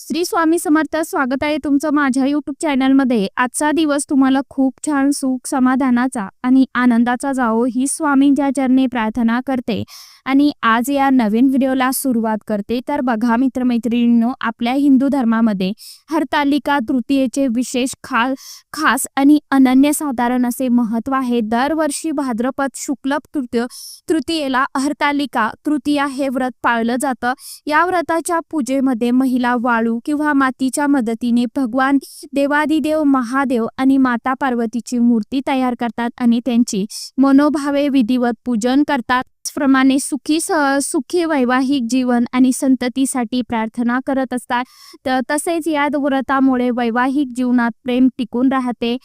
श्री स्वामी समर्थ स्वागत आहे तुमचं माझ्या युट्यूब चॅनलमध्ये आजचा दिवस तुम्हाला खूप छान सुख समाधानाचा आणि आनंदाचा जावो ही स्वामींच्या चरणी प्रार्थना करते. आणि आज या नवीन व्हिडिओला सुरुवात करते. तर बघा मित्रमैत्रिणींनो आपल्या हिंदू धर्मामध्ये हरतालिका तृतीयेचे विशेष खा खास आणि अनन्यसाधारण असे महत्त्व आहे. दरवर्षी भाद्रपद शुक्ल तृतीय तृतीयेला हरतालिका तृतीया हे व्रत पाळलं जातं. या व्रताच्या पूजेमध्ये महिला वाळू किंवा मातीच्या मदतीने भगवान देवादिदेव महादेव आणि माता पार्वतीची मूर्ती तयार करतात आणि त्यांची मनोभावे विधिवत पूजन करतात. त्याचप्रमाणे सुखी स सुखी वैवाहिक जीवन आणि संततीसाठी प्रार्थना करत असतात. तर तसेच या व्रतामुळे वैवाहिक जीवनात प्रेम टिकून राहते.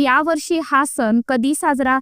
यावर्षी हा सण कधी साजरा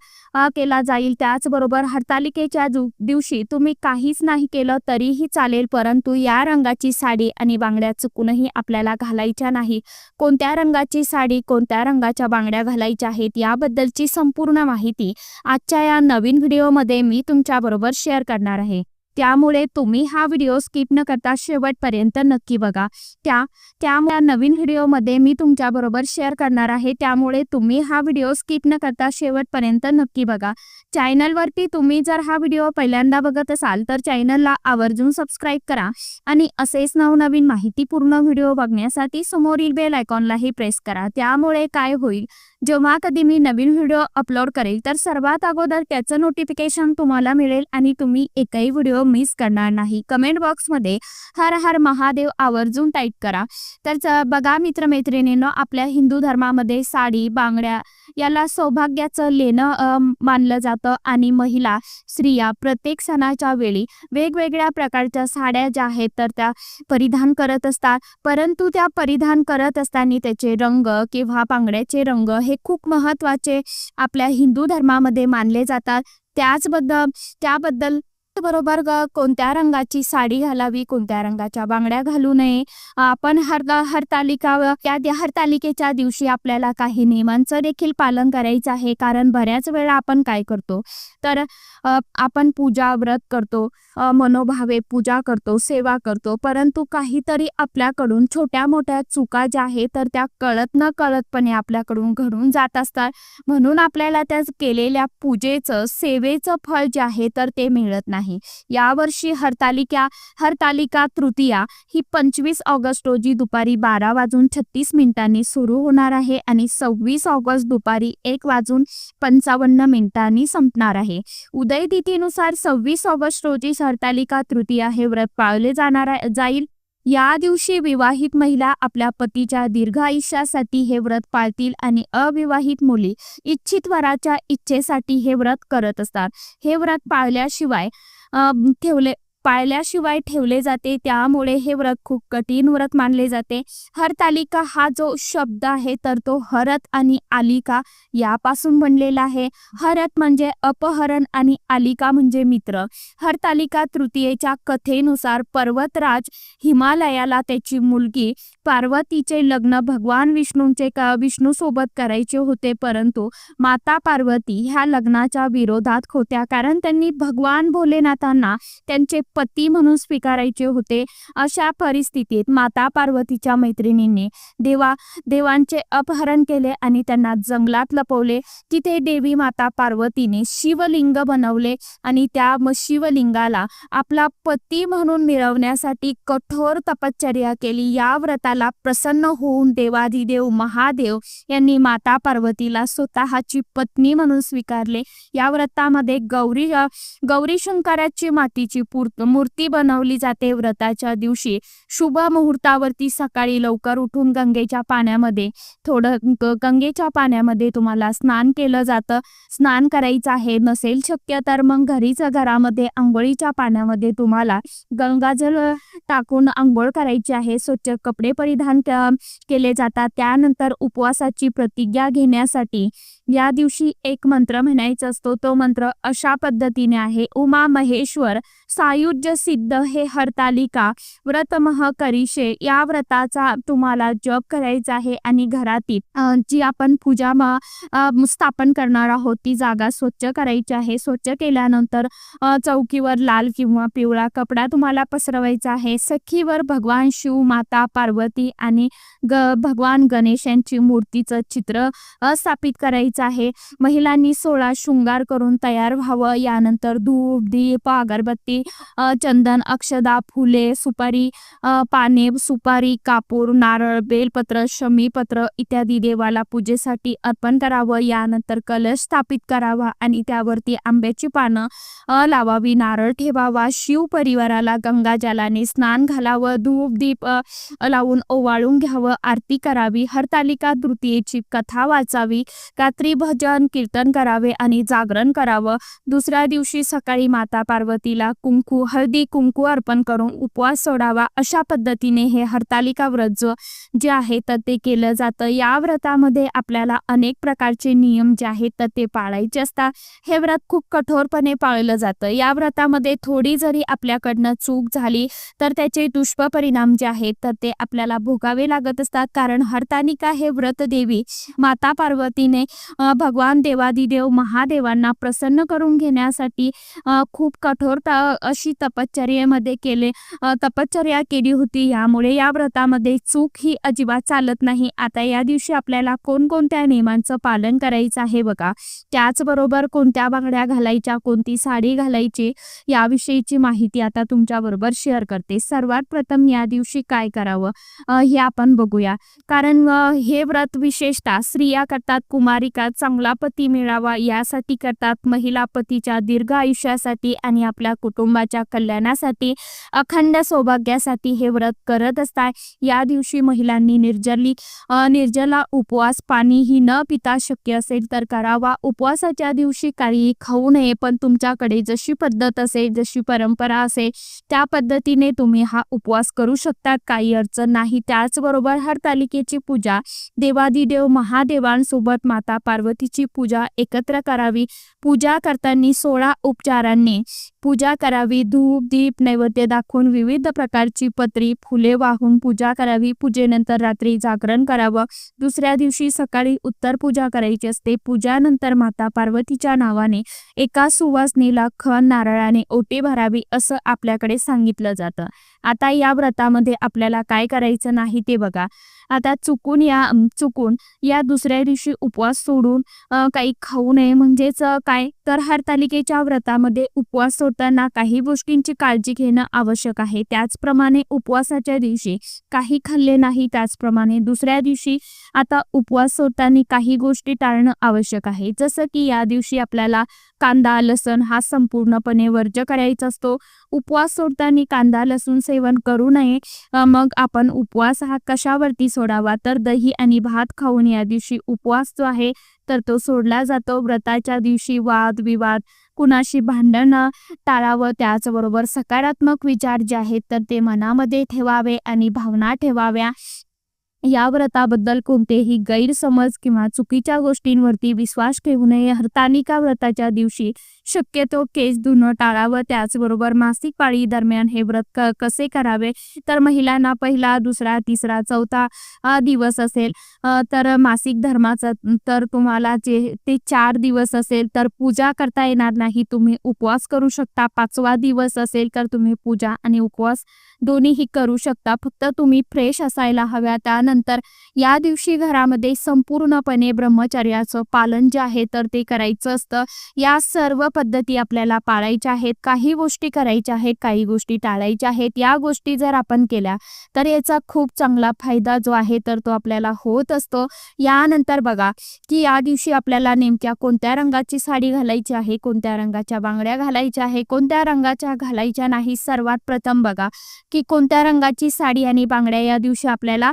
केला जाईल? त्याचबरोबर हरतालिकेच्या दिवशी तुम्ही काहीच नाही केलं तरीही चालेल परंतु या रंगाची साडी आणि बांगड्या चुकूनही आपल्याला घालायच्या नाही. कोणत्या रंगाची साडी कोणत्या रंगाच्या बांगड्या घालायच्या आहेत? याबद्दलची संपूर्ण माहिती आजच्या या नवीन व्हिडिओमध्ये मी तुमच्याबरोबर शेअर करणार आहे. त्यामुळे तुम्ही हा व्हिडिओ स्किप न करता शेवटपर्यंत नक्की बघा. त्या त्यामुळे नवीन व्हिडिओमध्ये मी तुमच्याबरोबर शेअर करणार आहे. त्यामुळे तुम्ही हा व्हिडिओ स्किप न करता शेवटपर्यंत नक्की बघा. चॅनलवरती तुम्ही जर हा व्हिडिओ पहिल्यांदा बघत असाल तर चॅनलला आवर्जून सबस्क्राईब करा. आणि असेच नवनवीन माहितीपूर्ण व्हिडिओ बघण्यासाठी समोरील बेल आयकॉनलाही प्रेस करा. त्यामुळे काय होईल? जेव्हा कधी मी नवीन व्हिडिओ अपलोड करेल तर सर्वात अगोदर त्याचं नोटिफिकेशन तुम्हाला मिळेल आणि तुम्ही एकही व्हिडिओ मिस करणार नाही. कमेंट बॉक्समध्ये हर हर महादेव आवर्जून टाईप करा. तर बघा मित्रमैत्रिणींनो आपल्या हिंदू धर्मामध्ये साडी बांगड्या याला सौभाग्याचं लेणं मानलं जातं. आणि महिला स्त्रिया प्रत्येक सणाच्या वेळी वेगवेगळ्या प्रकारच्या साड्या ज्या आहेत तर त्या परिधान करत असतात. परंतु त्या परिधान करत असताना त्याचे रंग किंवा पांगड्याचे रंग हे खूप महत्त्वाचे आपल्या हिंदू धर्मामध्ये मानले जातात. त्याचबद्दल त्याबद्दल बरोबर कोणत्या रंगाची साडी घालावी कोणत्या रंगाच्या बांगड्या घालू नये. आपण हर हरतालिका त्या हरतालिकेच्या दिवशी आपल्याला काही नियमांचं देखील पालन करायचं आहे. कारण बऱ्याच वेळा आपण काय करतो? तर आपण पूजा व्रत करतो मनोभावे पूजा करतो सेवा करतो. परंतु काहीतरी आपल्याकडून छोट्या मोठ्या चुका ज्या आहेत तर त्या कळत न कळतपणे आपल्याकडून घडून जात असतात. म्हणून आपल्याला त्या केलेल्या पूजेचं सेवेचं फळ जे आहे तर ते मिळत नाही. यावर्षी हरतालिका हरतालिका तृतीया ही पंचवीस ऑगस्ट रोजी दुपारी बारा वाजून छत्तीस मिनिटांनी सुरू होणार आहे आणि सव्वीस ऑगस्ट दुपारी एक वाजून पंचावन्न मिनिटांनी संपणार आहे. उदय तिथीनुसार सव्वीस ऑगस्ट रोजी हरतालिका तृतीया हे व्रत पाळले जाणार जाईल. या दिवशी विवाहित महिला आपल्या पतीच्या दीर्घ आयुष्यासाठी हे व्रत पाळतील आणि अविवाहित मुली इच्छित वराच्या इच्छेसाठी हे व्रत करत असतात. हे व्रत पाळल्याशिवाय ठेवले. पाळल्याशिवाय ठेवले जाते. त्यामुळे हे व्रत खूप कठीण व्रत मानले जाते. हरतालिका हा जो शब्द आहे तर तो हरत आणि आलिका यापासून बनलेला आहे. हरत म्हणजे अपहरण आणि आलिका म्हणजे मित्र. हरतालिका तृतीयेच्या कथेनुसार पर्वतराज हिमालयाला त्याची मुलगी पार्वतीचे लग्न भगवान विष्णूंचे क विष्णू सोबत करायचे होते. परंतु माता पार्वती ह्या लग्नाच्या विरोधात होत्या. कारण त्यांनी भगवान भोलेनाथांना त्यांचे पती म्हणून स्वीकारायचे होते अशा परिस्थितीत माता पार्वतीच्या मैत्रिणींनी देवा देवांचे अपहरण केले आणि त्यांना जंगलात लपवले तिथे देवी माता पार्वतीने शिवलिंग बनवले आणि त्या शिवलिंगाला आपला पती म्हणून मिळवण्यासाठी कठोर तपश्चर्या केली. या व्रताला प्रसन्न होऊन देवाधिदेव महादेव यांनी माता पार्वतीला स्वतःची पत्नी म्हणून स्वीकारले. या व्रतामध्ये गौरी गौरी शंकराची मातीची पूर्त मूर्ती बनवली जाते व्रताच्या दिवशी. शुभ मुहूर्तावरती सकाळी लवकर उठून गंगेच्या पाण्यामध्ये थोडं गंगेच्या पाण्यामध्ये तुम्हाला स्नान केलं जातं. स्नान करायचं आहे नसेल शक्य तर मग घरीच घरामध्ये आंघोळीच्या पाण्यामध्ये तुम्हाला गंगाजल टाकून आंघोळ करायची आहे. स्वच्छ कपडे परिधान केले जातात. त्यानंतर उपवासाची प्रतिज्ञा घेण्यासाठी या दिवशी एक मंत्र म्हणायचा असतो. तो मंत्र अशा पद्धतीने आहे. उमा महेश्वर सायुज्य सिद्ध हे हरतालिका व्रतमह करीशे या व्रताचा तुम्हाला जप करायचा आहे आणि घरातील जी आपण पूजा स्थापन करणार आहोत ती जागा स्वच्छ करायची आहे. स्वच्छ केल्यानंतर चौकीवर लाल किंवा पिवळा कपडा तुम्हाला पसरवायचा आहे. सखीवर भगवान शिव माता पार्वती आणि ग भगवान गणेश यांची मूर्तीचं चित्र स्थापित करायचं आहे. महिलांनी सोळा शृंगार करून तयार व्हावं. यानंतर धूप दीप अगरबत्ती चंदन अक्षदा फुले सुपारी पाने सुपारी कापूर नारळ बेलपत्र शमीपत्र इत्यादी देवाला पूजेसाठी अर्पण करावं. यानंतर कलश स्थापित करावा आणि त्यावरती आंब्याची पानं लावावी. नारळ ठेवावा. शिव परिवाराला गंगाजलाने स्नान घालावं. धूप दीप लावून ओवाळून घ्यावं. आरती करावी. हरतालिका तृतीयेची कथा वाचावी. रात्री भजन कीर्तन करावे आणि जागरण करावं. दुसऱ्या दिवशी सकाळी माता पार्वतीला कुंकू हळदी कुंकू अर्पण करून उपवास सोडावा अशा पद्धतीने हे हरतालिका व्रत जे आहे तर ते केलं जातं. या व्रतामध्ये आपल्याला अनेक प्रकारचे नियम जे आहेत तर ते पाळायचे असतात. हे व्रत खूप कठोरपणे पाळलं जातं. या व्रतामध्ये थोडी जरी आपल्याकडनं चूक झाली तर त्याचे दुष्परिणाम जे आहेत तर ते आपल्याला भोगावे लागत असतात. कारण हरतालिका हे व्रत देवी माता पार्वतीने भगवान देवादिदेव महादेवांना प्रसन्न करून घेण्यासाठी खूप कठोरता अशी तपश्चर्येमध्ये केले. तपश्चर्या केली होती. यामुळे या व्रतामध्ये चूक ही अजिबात चालत नाही. आता या दिवशी आपल्याला कोणकोणत्या नियमांचं पालन करायचं आहे बघा. त्याचबरोबर कोणत्या बांगड्या घालायच्या कोणती साडी घालायची याविषयीची माहिती आता तुमच्याबरोबर शेअर करते. सर्वात प्रथम या दिवशी काय करावं हे आपण बघूया. कारण हे व्रत विशेषतः स्त्रिया करतात कुमारिका चांगला पती मिळावा यासाठी करतात. महिला पतीच्या दीर्घ आयुष्यासाठी आणि आपल्या कुटुंबाच्या कल्याणासाठी अखंड सौभाग्यासाठी हे व्रत करत असतात. या दिवशी महिलांनी निर्जली निर्जला उपवास पाणीही न पिता शक्य असेल तर करावा. उपवासाच्या दिवशी काही खाऊ नये पण तुमच्याकडे जशी पद्धत असेल जशी परंपरा असेल त्या पद्धतीने तुम्ही हा उपवास करू शकतात. काही अडचण नाही. त्याचबरोबर हरतालिकेची पूजा देवादिदेव महादेवांसोबत माता पार्वतीची पूजा एकत्र करावी. पूजा करताना सोळा उपचारांनी पूजा करावी धूप दीप नैवेद्य दाखवून विविध प्रकारची पत्री फुले वाहून पूजा करावी पूजेनंतर रात्री जागरण करावं. दुसऱ्या दिवशी सकाळी उत्तर पूजा करायची असते. पूजानंतर माता पार्वतीच्या नावाने एका सुवासनीला खण नारळाने ओटी भरावी असं आपल्याकडे सांगितलं जातं. आता या व्रतामध्ये आपल्याला काय करायचं नाही ते बघा. आता चुकून या चुकून या दुसऱ्या दिवशी उपवास सोडून काही खाऊ नये म्हणजेच काय? तर हरतालिकेच्या व्रतामध्ये उपवास सोडताना काही गोष्टींची काळजी घेणं आवश्यक आहे. त्याचप्रमाणे उपवासाच्या दिवशी काही खाल्ले नाही त्याचप्रमाणे दुसऱ्या दिवशी आता उपवास सोडताना काही गोष्टी टाळणं आवश्यक आहे. जसं की या दिवशी आपल्याला कांदा लसण हा संपूर्णपणे वर्ज करायचा असतो. उपवास सोडताना कांदा लसूण सेवन करू नये. मग आपण उपवास हा कशावरती सोडावा? तर दही आणि भात खाऊन या दिवशी उपवास जो आहे तर तो सोडला जातो. व्रताच्या दिवशी वाद विवाद कुणाशी भांडणं टाळावं त्याचबरोबर सकारात्मक विचार जे आहेत तर ते मनामध्ये ठेवावे आणि भावना ठेवाव्या. या व्रताबद्दल कोणतेही गैरसमज किंवा चुकीच्या गोष्टींवरती विश्वास ठेवू नये. हरतालिका व्रताच्या दिवशी शक्यतो केस धुणं टाळावं त्याचबरोबर मासिक पाळी दरम्यान हे व्रत कसे करावे? तर महिलांना पहिला दुसरा तिसरा चौथा दिवस असेल. तर मासिक धर्माचा तर तुम्हाला जे ते चार दिवस असेल तर पूजा करता येणार नाही. तुम्ही उपवास करू शकता. पाचवा दिवस असेल तर तुम्ही पूजा आणि उपवास दोन्हीही करू शकता. फक्त तुम्ही फ्रेश असायला हव्या. त्यानंतर या दिवशी घरामध्ये संपूर्णपणे ब्रह्मचर्याचं पालन जे आहे तर ते करायचं असतं. या सर्व पद्धती आपल्याला पाळायच्या आहेत. काही गोष्टी करायच्या आहेत काही गोष्टी टाळायच्या आहेत. या गोष्टी जर आपण केल्या तर याचा खूप चांगला फायदा जो आहे तर तो आपल्याला होत असतो. यानंतर बघा की या दिवशी आपल्याला नेमक्या कोणत्या रंगाची साडी घालायची आहे कोणत्या रंगाच्या बांगड्या घालायच्या आहे कोणत्या रंगाच्या घालायच्या नाही. सर्वात प्रथम बघा की कोणत्या रंगाची साडी आणि बांगड्या या दिवशी आपल्याला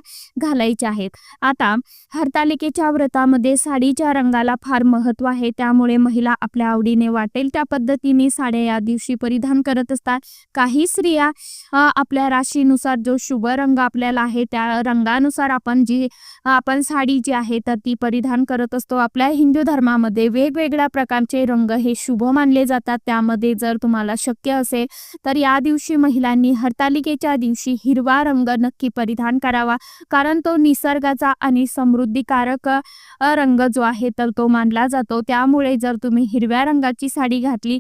घालायचे आहेत. आता हरतालिकेच्या व्रतामध्ये साडीच्या रंगाला फार महत्त्व आहे. त्यामुळे महिला आपल्या आवडीने वाटेल. त्या पद्धतीने साड्या या दिवशी परिधान करत असतात. काही स्त्रिया आपल्या राशीनुसार जो शुभ रंग आपल्याला आहे त्या रंगानुसार आपण जी आपण साडी जी आहे तर ती परिधान करत असतो. आपल्या हिंदू धर्मामध्ये वेगवेगळ्या प्रकारचे रंग हे शुभ मानले जातात. त्यामध्ये जर तुम्हाला शक्य असेल तर या दिवशी महिलांनी हरतालिकेच्या दिवशी हिरवा रंग नक्की परिधान करावा. कारण तो निसर्गाचा आणि समृद्धीकारक रंग जो आहे तर तो मानला जातो. त्यामुळे जर तुम्ही हिरव्या रंगाची साडी घातली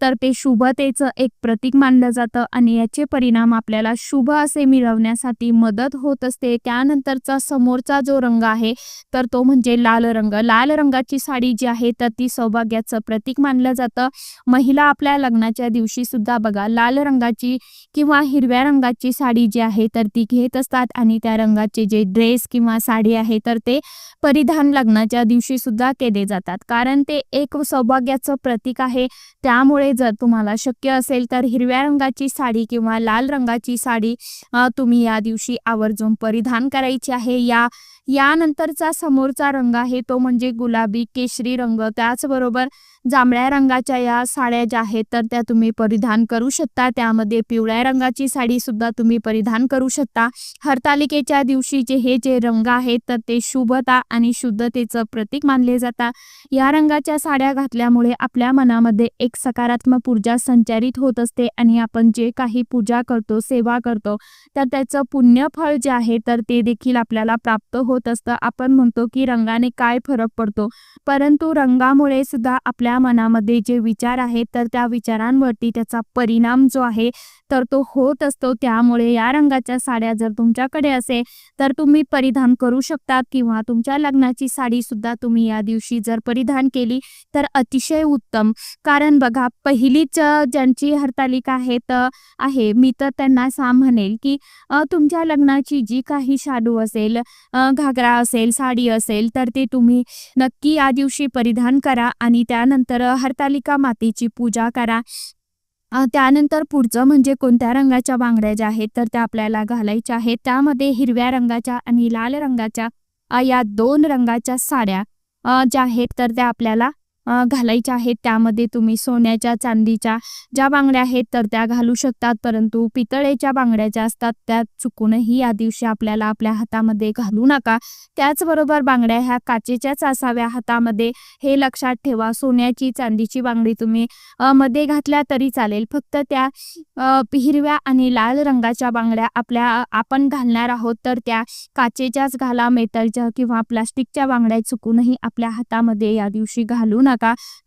तर ते शुभतेचं एक प्रतीक मानलं जातं आणि याचे परिणाम आपल्याला शुभ असे मिळवण्यासाठी मदत होत असते. त्यानंतरचा समोरचा जो रंग आहे तर तो म्हणजे लाल रंग. लाल रंगाची साडी जी आहे तर ती सौभाग्याचं प्रतीक मानलं जातं. महिला आपल्या लग्नाच्या दिवशी सुद्धा बघा लाल रंगाची किंवा हिरव्या रंगाची साडी जी आहे तर ती घेत असतात आणि त्या रंगाचे जे ड्रेस किंवा साडी आहे तर ते परिधान लग्नाच्या दिवशी सुद्धा केले जातात. कारण ते एक सौभाग्याचं प्रतीक आहे. त्यामुळे जर तुम्हाला शक्य असेल तर हिरव्या रंगाची साडी किंवा लाल रंगाची साडी तुम्ही या दिवशी आवर्जून परिधान करायची आहे. या यानंतरचा समोरचा रंग आहे तो म्हणजे गुलाबी केशरी रंग. त्याचबरोबर जांभळ्या रंगाच्या या साड्या ज्या आहेत तर त्या तुम्ही परिधान करू शकता. त्यामध्ये पिवळ्या रंगाची साडी सुद्धा तुम्ही परिधान करू शकता. हरतालिकेच्या दिवशीचे हे जे रंग आहेत तर ते शुभता आणि शुद्धतेचं प्रतीक मानले जातात या रंगाच्या साड्या घातल्यामुळे आपल्या मनामध्ये एक सकारात्मक ऊर्जा संचारित होत असते आणि आपण जे काही पूजा करतो सेवा करतो तर त्याचं पुण्यफळ जे आहे तर ते देखील आपल्याला प्राप्त होत होत असतं. आपण म्हणतो की रंगाने काय फरक पडतो? परंतु रंगामुळे सुद्धा आपल्या मनामध्ये जे विचार आहेत तर त्या विचारांवरती त्याचा परिणाम जो आहे तर तो होत असतो. त्यामुळे या रंगाच्या साड्या जर तुमच्याकडे असेल तर तुम्ही परिधान करू शकतात किंवा तुमच्या लग्नाची साडी सुद्धा तुम्ही या दिवशी जर परिधान केली तर अतिशय उत्तम. कारण बघा पहिलीच ज्यांची हरतालिका आहे तर आहे मी तर त्यांना सा म्हणेल की तुमच्या लग्नाची जी काही शाडू असेल घागरा असेल साडी असेल तर ते तुम्ही नक्की या दिवशी परिधान करा आणि त्यानंतर हरतालिका मातेची पूजा करा. त्यानंतर पुढचं म्हणजे कोणत्या रंगाच्या बांगड्या ज्या आहेत तर त्या आपल्याला घालायच्या आहेत. त्यामध्ये हिरव्या रंगाच्या आणि लाल रंगाच्या या दोन रंगाच्या साड्या ज्या आहेत तर त्या आपल्याला घालायच्या आहेत. त्यामध्ये तुम्ही सोन्याच्या चांदीच्या ज्या बांगड्या आहेत तर त्या घालू शकतात. परंतु पितळेच्या बांगड्या ज्या असतात त्या चुकूनही या दिवशी आपल्याला आपल्या हातामध्ये घालू नका. त्याचबरोबर बांगड्या ह्या काचेच्याच असाव्या हातामध्ये. हे लक्षात ठेवा सोन्याची चांदीची बांगडी तुम्ही मध्ये घातल्या तरी चालेल. फक्त त्या हिरव्या आणि लाल रंगाच्या बांगड्या आपल्या आपण घालणार आहोत तर त्या काचेच्याच घाला. मेटलच्या किंवा प्लास्टिकच्या बांगड्या चुकूनही आपल्या हातामध्ये या दिवशी घालू नका.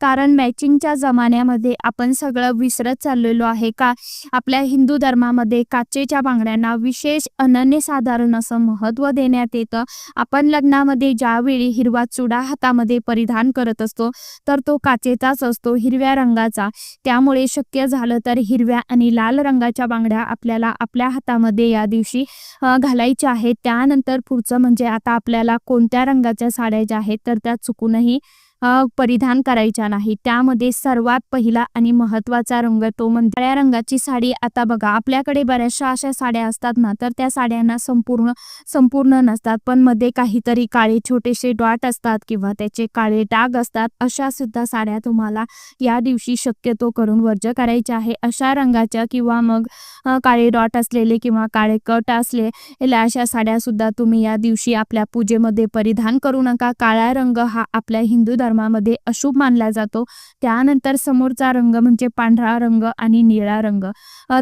कारण मॅचिंगच्या जमान्यामध्ये आपण सगळं विसरत चाललेलो आहे का? आपल्या हिंदू धर्मामध्ये काचेच्या बांगड्यांना विशेष अनन्यसाधारण असं महत्त्व देण्यात येतं. आपण लग्नामध्ये ज्यावेळी हिरवा चुडा हातामध्ये परिधान करत असतो तर तो काचेचाच असतो हिरव्या रंगाचा. त्यामुळे शक्य झालं तर हिरव्या आणि लाल रंगाच्या बांगड्या आपल्याला आपल्या हातामध्ये या दिवशी घालायच्या आहेत. त्यानंतर पुढचं म्हणजे आता आपल्याला कोणत्या रंगाच्या साड्या ज्या आहेत तर त्या चुकूनही परिधान करायच्या नाही. त्यामध्ये सर्वात पहिला आणि महत्त्वाचा रंग तो म्हणजे काळ्या रंगाची साडी. आता बघा आपल्याकडे बऱ्याचशा अशा साड्या असतात ना तर त्या साड्यांना संपूर्ण संपूर्ण नसतात. पण मध्ये काहीतरी काळे छोटेसे डॉट असतात किंवा त्याचे काळे डाग असतात. अशा सुद्धा साड्या तुम्हाला या दिवशी शक्यतो करून वर्ज करायच्या आहे. अशा रंगाच्या किंवा मग काळे डॉट असलेले किंवा काळे कट असलेल्या अशा साड्या सुद्धा तुम्ही या दिवशी आपल्या पूजेमध्ये परिधान करू नका. काळा रंग हा आपल्या हिंदू धर्मामध्ये अशुभ मानला जातो. त्यानंतर समोरचा रंग म्हणजे पांढरा रंग आणि निळा रंग.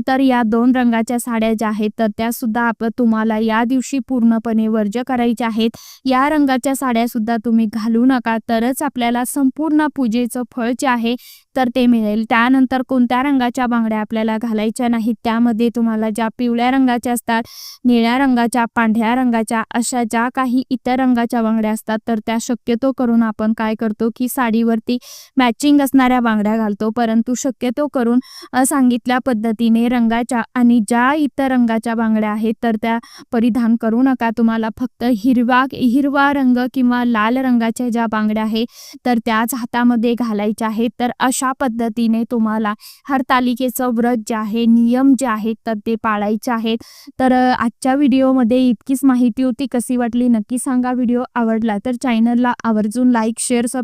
तर या दोन रंगाच्या साड्या ज्या आहेत तर त्या सुद्धा आप तुम्हाला या दिवशी पूर्णपणे वर्ज करायच्या आहेत. या रंगाच्या साड्या सुद्धा तुम्ही घालू नका तरच आपल्याला संपूर्ण पूजेचं फळ जे आहे तर ते मिळेल. त्यानंतर कोणत्या रंगाच्या बांगड्या आपल्याला घालायच्या नाहीत त्यामध्ये तुम्हाला ज्या पिवळ्या रंगाच्या असतात निळ्या रंगाच्या पांढऱ्या रंगाच्या अशा ज्या काही इतर रंगाच्या बांगड्या असतात तर त्या शक्यतो करून आपण काय करतो करतो की साडीवरती मॅचिंग असणाऱ्या बांगड्या घालतो. परंतु शक्यतो करून सांगितल्या पद्धतीने रंगाच्या आणि ज्या इतर रंगाच्या बांगड्या आहेत तर त्या परिधान करू नका. तुम्हाला फक्त हिरवा हिरवा रंग किंवा लाल रंगाच्या ज्या बांगड्या आहेत तर त्याच हातामध्ये घालायच्या आहेत. तर अशा पद्धतीने तुम्हाला हरतालिकेचं व्रत जे आहे नियम जे आहेत तर ते पाळायचे आहेत. तर आजच्या व्हिडिओमध्ये इतकीच माहिती होती. कशी वाटली नक्की सांगा. व्हिडिओ आवडला तर चॅनलला आवर्जून लाईक शेअर सब